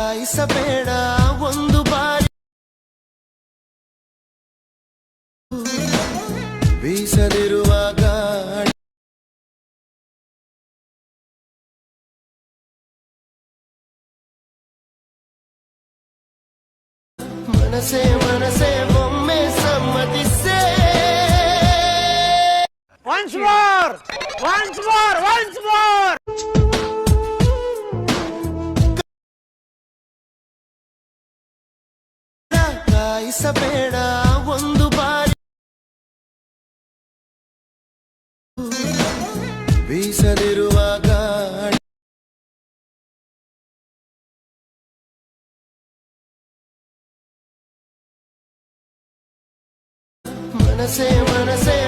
ಕಾಯಿಸಬೇಡ ಒಂದು ಬಾರಿ ಬೀಸದಿರುವ ಮನಸೇ ಮನಸೇ ಒಮ್ಮೆ ಸಮ್ಮತಿಸೆ Once more! Once more! Once more! ಕಾಯಿಸಬೇಡ ಒಂದು ಬಾರಿ ಬೀಸದಿರುವಾಗ ಮನಸೇ ಮನಸೇ